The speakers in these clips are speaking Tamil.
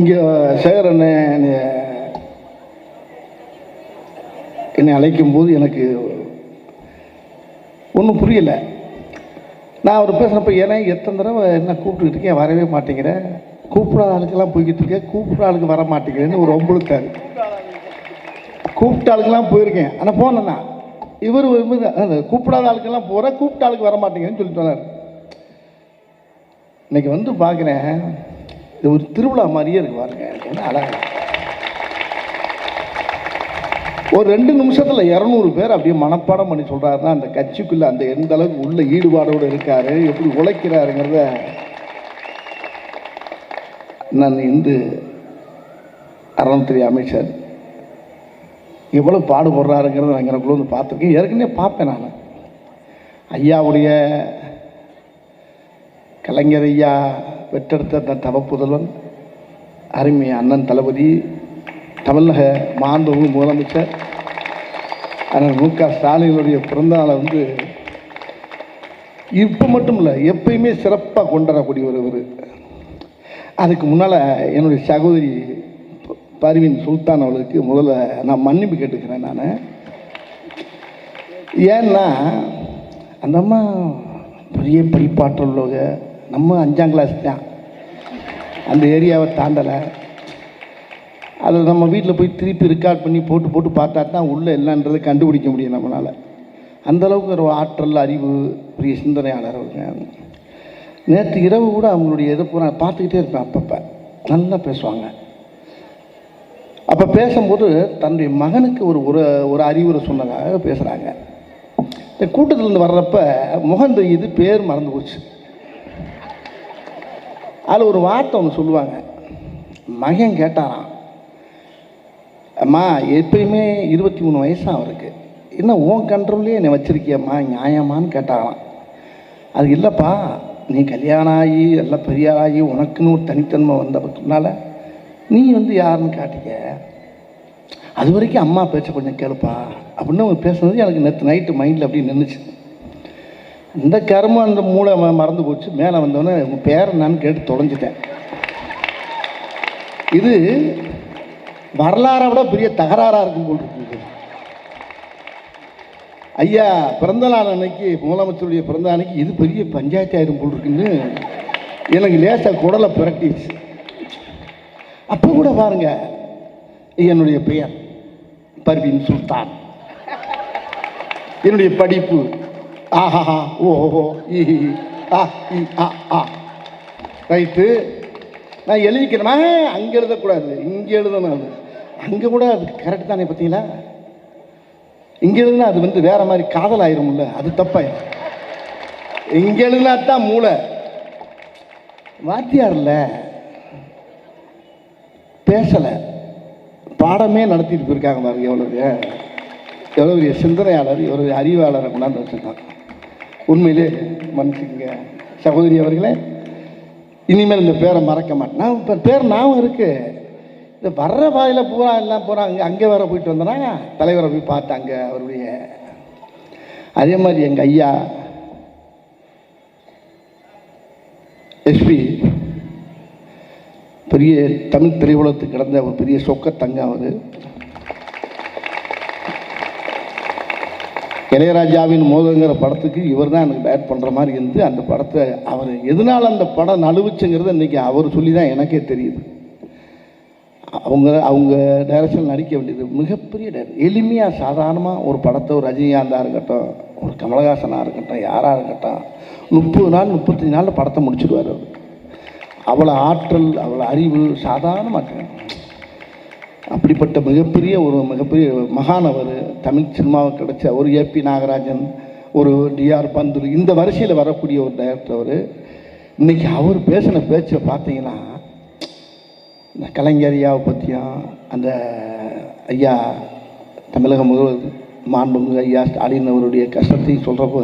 இங்கே சேகர் அண்ணன் என்னை- என்னை அழைக்கும் போது எனக்கு ஒன்றும் புரியலை. நான் அவர் பேசுகிறப்ப ஏன்னா எத்தனை தடவை என்ன கூப்பிட்டுக்கிட்டு இருக்கேன் வரவே மாட்டேங்கிறேன் கூப்பிடாத ஆளுக்கெல்லாம் போய்கிட்டு இருக்கேன். கூப்பிட்ற ஆளுக்கு வர மாட்டேங்கிறேன்னு ஒரு ஒம்பளுத்தாரு கூப்பிட்ட ஆளுக்கெல்லாம் போயிருக்கேன். ஆனால் போனேன் இவர் வந்து கூப்பிடாத ஆளுக்கெல்லாம் போகிறேன் கூப்பிட்ட ஆளுக்கு வர மாட்டேங்கிறேன்னு சொல்லிட்டு சொன்னார் இன்னைக்கு வந்து பார்க்குறேன் இது ஒரு திருவிழா மாதிரியே இருக்கு பாருங்க. எனக்கு என்ன அழகா. ஒரு ரெண்டு நிமிஷத்தில் இரநூறு பேர் அப்படியே மனப்பாடம் பண்ணி சொல்கிறாருன்னா அந்த கட்சிக்குள்ளே அந்த எந்த அளவுக்கு உள்ள ஈடுபாடோடு இருக்காரு எப்படி உழைக்கிறாருங்கிறத நான் இந்து அறநிலைத்துறை அமைச்சர் எவ்வளோ பாடுபடுறாருங்கிறத நான் எனக்குள்ள வந்து பார்த்துருக்கேன். ஏற்கனவே பார்ப்பேன் நான். ஐயாவுடைய கலைஞர் ஐயா பெற்றெடுத்த தன் தவப்புதல்வன் அருமை அண்ணன் தளபதி தமிழக மாண்பு முதலமைச்சர் அண்ணன் மு க ஸ்டாலினுடைய பிறந்தநாளை வந்து இப்போ மட்டும் இல்லை எப்பயுமே சிறப்பாக கொண்டாடக்கூடிய ஒருவர் அதுக்கு முன்னால் என்னுடைய சகோதரி ப- பர்வீன் சுல்தான் அவளுக்கு முதல்ல நான் மன்னிப்பு கேட்டுக்கிறேன் நான். ஏன்னா அந்த அம்மா பெரிய படிப்பாற்றல் உள்ளவங்க நம்ம அஞ்சாம் கிளாஸ் தான். அந்த ஏரியாவை தாண்டலை. அதை நம்ம வீட்டில் போய் திருப்பி ரெக்கார்ட் பண்ணி போட்டு போட்டு பார்த்தா தான் உள்ளே என்னன்றதை கண்டுபிடிக்க முடியும் நம்மளால். அந்த அளவுக்கு ஒரு ஆற்றல் அறிவு பெரிய சிந்தனையாளர் அவங்க நேற்று இரவு கூட அவங்களுடைய இதை பூரா பார்த்துக்கிட்டே இருப்பேன் அப்பப்போ. நல்லா பேசுவாங்க. அப்போ பேசும்போது தன்னுடைய மகனுக்கு ஒரு ஒரு ஒரு அறிவுரை சொன்னதாக பேசுகிறாங்க இந்த கூட்டத்திலேருந்து வர்றப்ப முகம் தெரியுது பேர் மறந்து போச்சு. அதில் ஒரு வார்த்தை ஒன்று சொல்லுவாங்க. மகன் கேட்டாராம் அம்மா எப்பயுமே இருபத்தி மூணு வயசாக அவருக்கு. என்ன உன் கண்ட்ரோல்லே என்னை வச்சிருக்கியம்மா நியாயமான்னு கேட்டாராம். அது இல்லைப்பா நீ கல்யாணம் ஆகி எல்லாம் பெரிய உனக்குன்னு ஒரு தனித்தன்மை வந்ததுனால நீ வந்து யாருன்னு காட்டிக்க. அது வரைக்கும் அம்மா பேச்ச கொஞ்சம் கேளுப்பா. அப்படின்னு அவங்க பேசுனது எனக்கு நேற்று நைட்டு மைண்டில் அப்படியே நின்றுச்சு இந்த கருமம் அந்த மூளை ம- மறந்து போச்சு. மேலே வந்தோடனே உங்கள் பேர் என்னன்னு கேட்டு தொலைஞ்சிட்டேன். இது வரலாறை விட பெரிய தகராறாக இருக்கும் போல் இருக்குது ஐயா பிறந்த நாள் அன்னைக்கு முதலமைச்சருடைய பிறந்த அன்னைக்கு இது பெரிய பஞ்சாயத்து ஆயிரும் போல் இருக்குன்னு எனக்கு லேசாக குடலை பிரட்டிச்சு அப்போ கூட பாருங்க என்னுடைய பெயர் பர்வீன் சுல்தான். என்னுடைய படிப்பு ஆஹா ஓஹோ ஈ ஆ ஈ ஆ ஆ. ரைட்டு. நான் எழுதிக்கிறேன்னா அங்கே எழுதக்கூடாது. இங்கே எழுதணும் அது. அங்கே கூட அது கரெக்ட் தானே பார்த்தீங்களா? இங்கே எழுதுனா அது வந்து வேற மாதிரி காதல் ஆயிரும்ல அது தப்பாயிரும். இங்கே எழுதினா தான் மூளை. வாத்தியாரில் பேசலை. பாடமே நடத்திட்டு போயிருக்காங்க பாருங்க எவ்வளோ எவ்வளோ பெரிய சிந்தனையாளர் எவ்வளோ அறிவாளரை கொண்டாந்து வச்சுருக்காங்க. உண்மையிலே மன்னிச்சுக்கங்க. சகோதரி அவர்களே இனிமேல் இந்த பேரை மறக்க மாட்டேன். நான் இப்போ பேர் ஞாபகம் இருக்குது இந்த வர்ற வாயில் பூரா எல்லாம் பூரா அங்கே அங்கே வேற போயிட்டு வந்தேனா தலைவரை போய் பார்த்தாங்க அவருடைய அதே மாதிரி எங்கள் ஐயா எஸ்பி பெரிய தமிழ் திரையுலகத்துக்கு கிடந்த ஒரு பெரிய சொக்கத்தங்க அவர். இளையராஜாவின் மோதங்கிற படத்துக்கு இவர் தான் எனக்கு டயட் பண்ணுற மாதிரி இருந்து அந்த படத்தை அவர் எதனால் அந்த படம் நழுவுச்சுங்கிறத இன்றைக்கி அவர் சொல்லி தான் எனக்கே தெரியுது. அவங்க அவங்க டைரக்ஷன் நடிக்க வேண்டியது மிகப்பெரிய டைரக்ட் எளிமையாக சாதாரணமாக ஒரு படத்தை ஒரு ரஜினிகாந்தாக இருக்கட்டும் ஒரு கமலஹாசனாக இருக்கட்டும் யாராக இருக்கட்டும் முப்பது நாள் முப்பத்தஞ்சு நாளில் படத்தை முடிச்சிடுவார் அவர். அவ்வளோ ஆற்றல் அவ்வளோ அறிவு சாதாரணமாக அப்படிப்பட்ட மிகப்பெரிய ஒரு மிகப்பெரிய மகானவர் தமிழ் சினிமாவுக்கு கிடைச்ச ஒரு ஏபி நாகராஜன் ஒரு டிஆர் பந்துரு இந்த வரிசையில் வரக்கூடிய ஒரு டைரக்டர் அவர். இன்னைக்கு அவர் பேசின பேச்சை பார்த்தீங்கன்னா இந்த கலைஞர் ஐயாவை பற்றியும் அந்த ஐயா தமிழக முதல்வர் மாண்புமிகு ஐயா ஸ்டாலின் அவருடைய கஷ்டத்தையும் சொல்கிறப்போ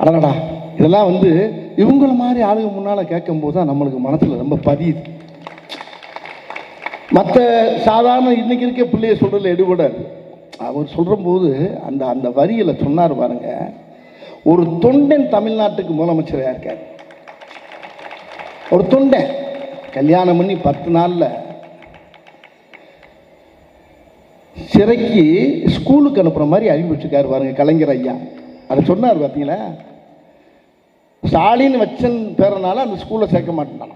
அடடா இதெல்லாம் வந்து இவங்கள மாதிரி ஆளுங்க முன்னால் கேட்கும்போது தான் நம்மளுக்கு மனசில் ரொம்ப பதியுது. மற்ற சாதாரண இன்னைக்கு இருக்க பிள்ளைய சொல்றதுல எடுபடாது அவர் சொல்கிற போது அந்த அந்த வரியில் சொன்னார் பாருங்க ஒரு தொண்டன் தமிழ்நாட்டுக்கு முதலமைச்சராக இருக்கார். ஒரு தொண்டன். கல்யாணம் பண்ணி பத்து நாளில் சிறைக்கு ஸ்கூலுக்கு அனுப்புகிற மாதிரி அறிவிச்சிருக்கார் பாருங்க கலைஞர் ஐயா. அதை சொன்னார் பார்த்தீங்களா ஸ்டாலின் வச்சன் பேரனால அந்த ஸ்கூலில் சேர்க்க மாட்டேன்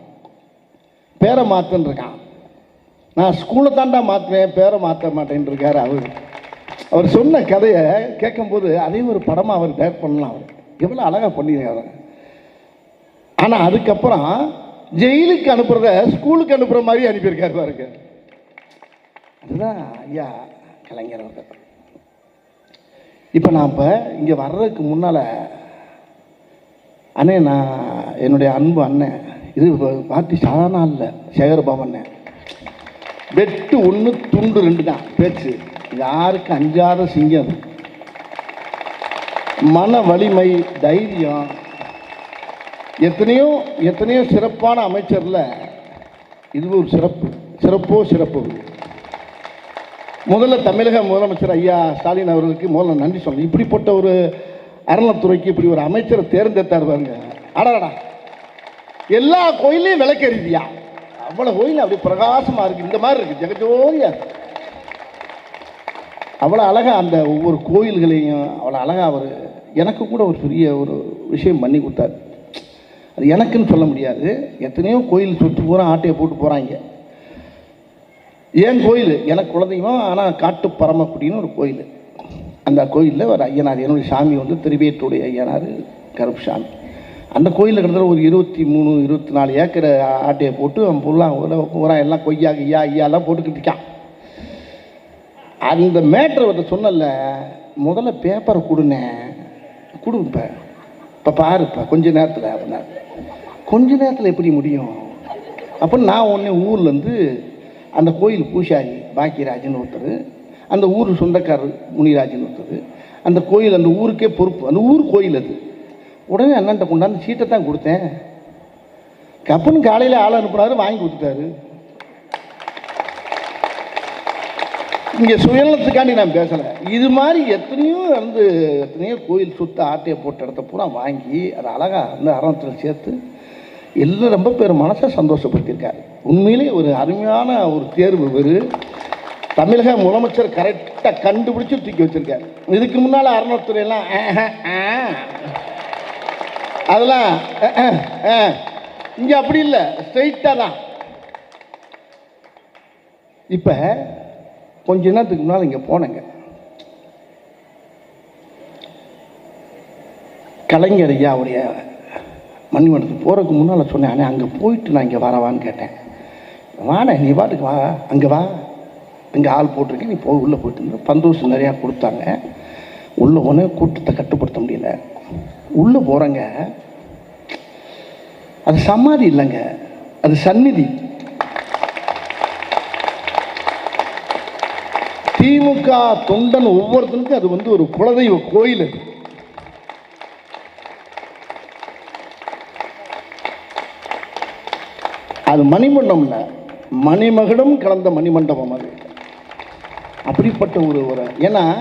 பேரை மாற்றுன்னு இருக்கான் நான் ஸ்கூலை தாண்டா மாற்றுவேன் பேரை மாற்ற மாட்டேன்னு இருக்காரு அவர். அவர் சொன்ன கதையை கேட்கும்போது அதையும் ஒரு படமாக அவர் டேரக்ட் பண்ணலாம் அவர். எவ்வளோ அழகாக பண்ணியிருக்காரு ஆனால் அதுக்கப்புறம் ஜெயிலுக்கு அனுப்புகிறத ஸ்கூலுக்கு அனுப்புகிற மாதிரி அனுப்பியிருக்காரு பாருங்க. அதுதான் ஐயா கலைஞர் அவர்கள். இப்போ நான் இப்போ இங்கே வர்றதுக்கு முன்னால் அண்ணே நான் என்னுடைய அன்பு அண்ணன் இது பார்ட்டி சாதாரண இல்லை சேகர்பாபு அண்ணன் வெட்டு ஒன்று துண்டு ரெண்டு தான் பேச்சு யாருக்கு அஞ்சாத சிங்கம். மன வலிமை தைரியம். எத்தனையோ எத்தனையோ சிறப்பான அமைச்சரில் இது ஒரு சிறப்பு. சிறப்போ சிறப்பு. முதல்ல தமிழக முதலமைச்சர் ஐயா ஸ்டாலின் அவர்களுக்கு முதல்ல நன்றி சொல்லணும். இப்படிப்பட்ட ஒரு அறநிலத்துறைக்கு இப்படி ஒரு அமைச்சரை தேர்ந்தெடுத்தார் பாருங்க. அடாடா எல்லா கோயிலையும் விளக்கறிதியா அவ்வளோ கோயில் அப்படி பிரகாசமாக இருக்குது இந்த மாதிரி இருக்குது ஜெகஜோதியா இருக்கு. அவ்வளோ அழகாக அந்த ஒவ்வொரு கோயில்களையும் அவ்வளோ அழகாக அவர் எனக்கு கூட ஒரு பெரிய ஒரு விஷயம் பண்ணி கொடுத்தாரு. அது எனக்குன்னு சொல்ல முடியாது. எத்தனையோ கோயில் சுற்றி பூரா ஆட்டையை போட்டு போகிறாங்க ஏன் கோயில்? எனக்கு குலதெய்வம் ஆனால் காட்டு பரமக்குடின்னு ஒரு கோயில். அந்த கோயிலில் ஒரு ஐயனார் என்னுடைய சாமி வந்து திருவேற்றுடைய ஐயனார் கருப்பு சாமி அந்த கோயிலில் கிட்டத்தட்ட ஒரு இருபத்தி மூணு இருபத்தி நாலு ஏக்கர் ஆட்டையை போட்டு அவன் புல்லாம் உரம் எல்லாம் கொய்யா ஐயா ஐயாலாம் போட்டுக்கிட்டு இருக்கான். அந்த மேட்ரு அவர்கிட்ட சொன்னல முதல்ல பேப்பரை கொடுனேன் கொடுப்பேன் இப்போ. பாருப்பா கொஞ்ச நேரத்தில் அப்படின்னா. கொஞ்ச நேரத்தில் எப்படி முடியும்? அப்போ நான் உடனே ஊர்லேருந்து அந்த கோயில் பூசாரி பாக்கியராஜன் ஒருத்தர் அந்த ஊர் சொந்தக்காரர் முனிராஜன் ஒருத்தர் அந்த கோயில் அந்த ஊருக்கே பொறுப்பு. அந்த ஊர் கோயில் அது. உடனே அண்ணன்ட்ட கொண்டாந்து சீட்டை தான் கொடுத்தேன். கப்புன்னு காலையில் ஆள் அனுப்புனாரு வாங்கி கொடுத்துட்டாரு. இங்கே சுயநலத்துக்காண்டி நான் பேசலை. இது மாதிரி எத்தனையோ வந்து எத்தனையோ கோயில் சுத்த ஆட்டையை போட்ட இடத்த பூரா வாங்கி அதை அழகாக அந்த அரணத்தில் சேர்த்து எல்லாம் ரொம்ப பேர் மனசை சந்தோஷப்படுத்தியிருக்காரு. உண்மையிலே ஒரு அருமையான ஒரு தேர்வு இவர். தமிழக முதலமைச்சர் கரெக்டாக கண்டுபிடிச்சி தூக்கி வச்சுருக்காரு. இதுக்கு முன்னால் அறநிலைத்துறையெல்லாம் அதெல்லாம் இங்கே அப்படி இல்லை. ஸ்ட்ரைட்டாக தான். இப்போ கொஞ்ச நேரத்துக்கு முன்னால் இங்கே போனேங்க. கலைஞர் ஐயாவுடைய மணிமண்டலத்துக்கு போகிறதுக்கு முன்னால் சொன்னேன் அங்கே போயிட்டு நான் இங்கே வரவான்னு கேட்டேன். வாண்ணே நீ பாட்டுக்கு வா அங்கே வா. இங்கே ஆள் போட்டிருக்கேன் நீ போய் உள்ளே போயிட்டு இருந்த நிறையா கொடுத்தாங்க. உள்ளே போனே கூட்டத்தை கட்டுப்படுத்த முடியல. உள்ளே போகிறேங்க. அது சமாதி இல்லைங்க. அது சந்நிதி. திமுக தொண்டன் ஒவ்வொருத்தனுக்கும் அது வந்து ஒரு குலதெய்வ கோயில் அது. அது மணிமண்டபம் மணிமகுடம் கலந்த மணிமண்டபம் அது. அப்படிப்பட்ட ஒரு ஒரு ஏன்னா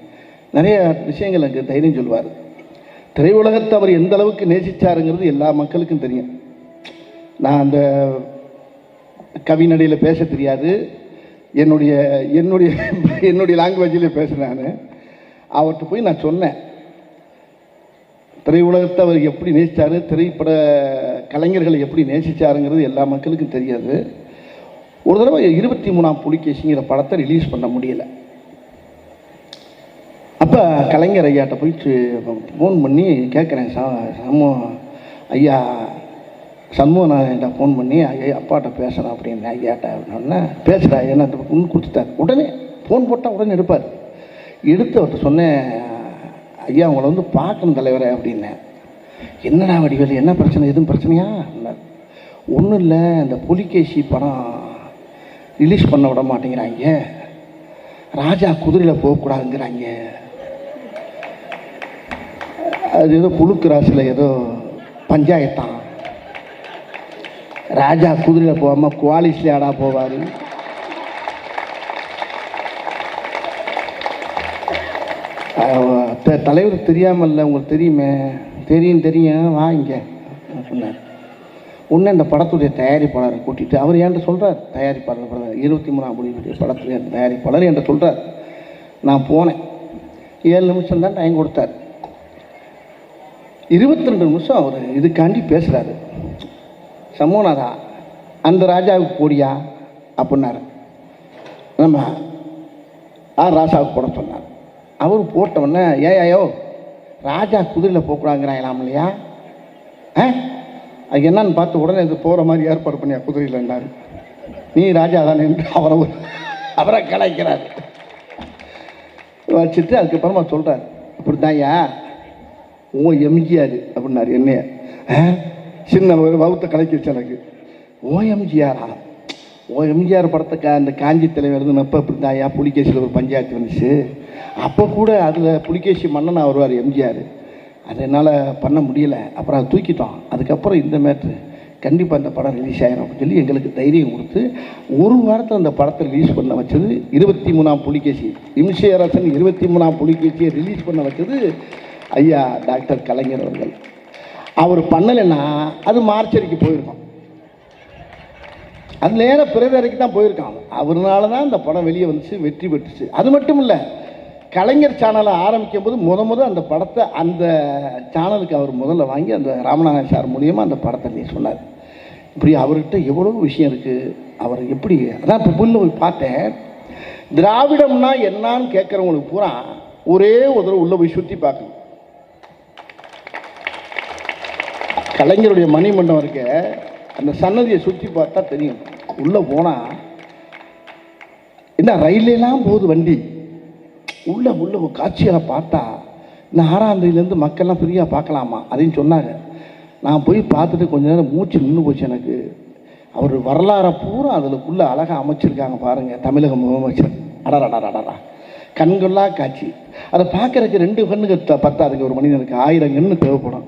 நிறைய விஷயங்கள் அங்கே தைரியம் சொல்லுவார் திரையுலகத்தை அவர் எந்த அளவுக்கு நேசிச்சாருங்கிறது எல்லா மக்களுக்கும் தெரியும். நான் அந்த கவிநடையில் பேச தெரியாது. என்னுடைய என்னுடைய என்னுடைய லாங்குவேஜில் பேசுகிறேன் நான். அவர்கிட்ட போய் நான் சொன்னேன். திரையுலகத்தை அவர் எப்படி நேசித்தார் திரைப்பட கலைஞர்களை எப்படி நேசிச்சாருங்கிறது எல்லா மக்களுக்கும் தெரியாது. ஒரு தடவை இருபத்தி மூணாம் புலிகேசிங்கிற படத்தை ரிலீஸ் பண்ண முடியல. அப்போ கலைஞர் ஐயாட்ட போயிட்டு ஃபோன் பண்ணி கேட்குறேன் சா சமூ ஐயா என்கிட்ட ஃபோன் பண்ணி ஐயா அப்பாட்ட பேசுகிறேன் அப்படின்னு ஐயாட்ட அப்படின்னா பேசுகிறா என்ன ஒன்று கொடுத்துட்டார் உடனே ஃபோன் போட்டால் உடனே எடுப்பார். எடுத்து அவர்கிட்ட சொன்னேன் ஐயா உங்களை வந்து பார்க்கணும் தலைவரே அப்படின்னேன். என்னடா வடிவேலு என்ன பிரச்சனை? எதுவும் பிரச்சனையா? ஒன்றும் இல்லை இந்த புலிகேசி படம் ரிலீஸ் பண்ண விட மாட்டேங்கிறாங்க ராஜா குதிரையில் போகக்கூடாதுங்கிறாங்க அது ஏதோ புலுக்கிராசியில் ஏதோ பஞ்சாயத்தான். ராஜா குதிரையில் போகாமல் குவாலிஸ்ல ஆடா போவார்? தலைவர் தெரியாமல்ல உங்களுக்கு தெரியுமே. தெரியும் தெரியும். வா இங்கே. சொன்னார் உடனே இந்த படத்துடைய தயாரிப்பாளரை கூட்டிட்டு அவர் என்கிட்ட சொல்கிறார் தயாரிப்பாளர் படம் இருபத்தி மூணாம் முடிவுடைய படத்துடைய தயாரிப்பாளர் என்கிட்ட சொல்கிறார் நான் போனேன். ஏழு நிமிஷம் தான் டைம் கொடுத்தார். இருபத்தி ரெண்டு நிமிஷம் அவர் இதுக்காண்டி பேசுகிறாரு சமூகநாதா அந்த ராஜாவுக்கு போடியா? அப்படின்னாரு. நம்ம ஆ ராசாவுக்கு போட சொன்னார். அவர் போட்டவுடனே ஏயோ ராஜா குதிரையில் போகக்கூடாங்கிறாங்களாம் இல்லையா? ஆ? அது என்னன்னு பார்த்து உடனே இது போகிற மாதிரி ஏற்பாடு பண்ணியா குதிரையில்ண்டாரு நீ ராஜா தானே அவரை அவரை கலாய்க்கிறார். வச்சுட்டு அதுக்கப்புறமா சொல்கிறார் இப்படித்தான்யா ஓ எம்ஜிஆர் அப்படின்னாரு என்னைய. சின்ன ஒரு வகுத்த கலைக்கிச்சு எனக்கு. ஓ எம்ஜிஆரா? ஓ எம்ஜிஆர் படத்தை அந்த காஞ்சி தலைவர் இருந்தப்போ இப்படி தாயா புலிகேசியில் ஒரு பஞ்சாயத்து வந்துச்சு. அப்போ கூட அதில் புலிகேசி மன்னன் வருவார் எம்ஜிஆர். அது என்னால் பண்ண முடியல. அப்புறம் அதை தூக்கிட்டோம் அதுக்கப்புறம் இந்த மேட்ரு. கண்டிப்பாக அந்த படம் ரிலீஸ் ஆகிடும் அப்படின்னு சொல்லி எங்களுக்கு தைரியம் கொடுத்து ஒரு வாரத்தில் அந்த படத்தை ரிலீஸ் பண்ண வச்சது இருபத்தி மூணாம் புலிகேசி. இம்சையரசன் இருபத்தி மூணாம் புலிகேசியை ரிலீஸ் பண்ண வச்சது ஐயா டாக்டர் கலைஞர் அவர்கள். அவர் பண்ணலைன்னா அது மார்ச்சரிக்கு போயிருக்கோம். அது நேராக பிறகு தான் போயிருக்கான். அவர்னால தான் இந்த படம் வெளியே வந்துச்சு வெற்றி பெற்றுச்சு. அது மட்டும் இல்லை கலைஞர் சேனலை ஆரம்பிக்கும் போது முத முத அந்த படத்தை அந்த சேனலுக்கு அவர் முதல்ல வாங்கி அந்த ராமநாதன் சார் மூலியமாக அந்த படத்தை நீ சொன்னார். இப்படி அவர்கிட்ட எவ்வளோ விஷயம் இருக்குது அவர் எப்படி அதான் இப்போ புல்ல போய் பார்த்தேன். திராவிடம்னா என்னான்னு கேட்குறவங்களுக்கு பூரா ஒரே ஒரு தடவை உள்ளே போய் சுற்றி பார்க்கணும். கலைஞருடைய மணிமண்டபம் இருக்க அந்த சன்னதியை சுற்றி பார்த்தா தெரியும். உள்ளே போனால் என்ன ரயிலெல்லாம் போகுது வண்டி. உள்ள உள்ள ஒரு காட்சிகளை பார்த்தா இந்த ஆறாந்தேதியிலேருந்து மக்கள்லாம் ஃப்ரீயாக பார்க்கலாமா அப்படின்னு சொன்னாங்க. நான் போய் பார்த்துட்டு கொஞ்ச நேரம் மூச்சு நின்று போச்சு எனக்கு. அவர் வரலாறை பூரா அதில் அழகாக அமைச்சிருக்காங்க பாருங்கள் தமிழக முதலமைச்சர். அடடா அடடா கண்கொள்ளா காட்சி. அதை பார்க்குறதுக்கு ரெண்டு கண்ணுக்கு பத்தாதுங்க ஒரு மனிதனுக்கு. ஆயிரம் கண்ணு தேவைப்படும்.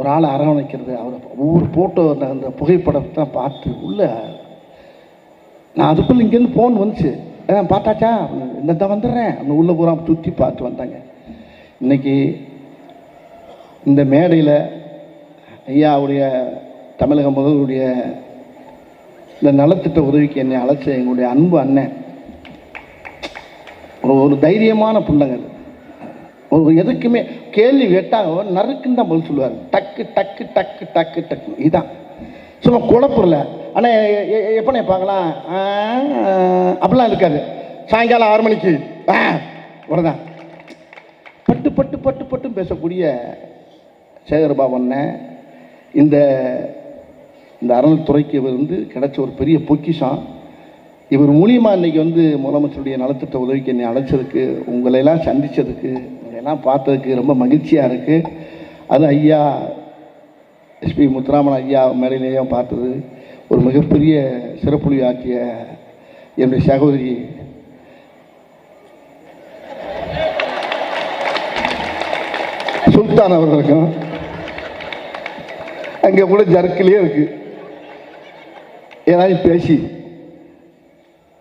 ஒரு ஆளை அரவணைக்கிறது அவர் ஒவ்வொரு ஃபோட்டோ அந்த புகைப்படத்தை பார்த்து உள்ள நான் அதுக்குள்ளே இங்கேருந்து ஃபோன் வந்துச்சு. ஏன் பார்த்தாச்சா? இந்த தான் வந்துடுறேன்? அவங்க உள்ளே பூரா சுற்றி பார்த்து வந்தாங்க. இன்னைக்கு இந்த மேடையில் ஐயாவுடைய தமிழக முதல்வருடைய இந்த நலத்திட்ட உதவிக்கு என்னை அழைச்ச எங்களுடைய அன்பு அண்ணன். ஒரு ஒரு தைரியமான பிள்ளைங்க அது. எதுக்குமே கேள்வி கேட்டால் நறுக்குன்னு தான் பதில் சொல்லுவார். டக்கு டக்கு டக்கு டக்கு டக்கு இதுதான் சும்மா குழப்பல ஆனால் எப்போ நினைப்பாங்களா அப்படிலாம் இருக்காது. சாயங்காலம் ஆறு மணிக்கு. ஆ உடனே பட்டு பட்டு பட்டு பட்டு பேசக்கூடிய சேகர்பாபண்ண இந்த இந்த அறநிலைத்துறைக்கு இவர் வந்து கிடைச்ச ஒரு பெரிய பொக்கிஷம். இவர் மூலியமாக இன்றைக்கி வந்து முதலமைச்சருடைய நலத்திட்ட உதவிக்கு என்னை அழைச்சதுக்கு உங்களையெல்லாம் சந்தித்ததுக்கு உங்களையெல்லாம் பார்த்ததுக்கு ரொம்ப மகிழ்ச்சியாக இருக்குது அது ஐயா எஸ்பி முத்துராமன் ஐயா மேடையிலேயும் பார்த்தது. ஒரு மிகப்பெரிய சிறப்புலி ஆக்கிய என்னுடைய சகோதரி. சுல்தான் அவர்களுக்கும். அங்கே கூட ஜர்க்கிலே இருக்குது ஏதாவது பேசி.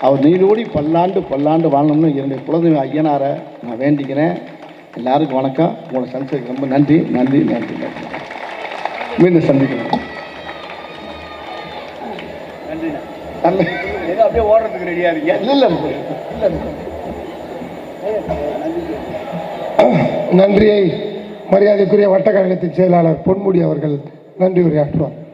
அவர் நீரோடி பல்லாண்டு பல்லாண்டு வாழணும்னு என்னுடைய குலதெய்வ ஐயனாரை நான் வேண்டிக்கிறேன். எல்லாருக்கும் வணக்கம். உங்களை சந்திச்சதுக்கு ரொம்ப நன்றி. நன்றி நன்றி நன்றி. மீண்டும் சந்திக்கலாம். நன்றி. அப்படியே ஓடுறதுக்கு ரெடியா இருக்கீங்க? இல்லை நன்றியை மரியாதைக்குரிய வட்டக்கழகத்தின் செயலாளர் பொன்முடி அவர்கள் நன்றி உரையாற்றுவார்.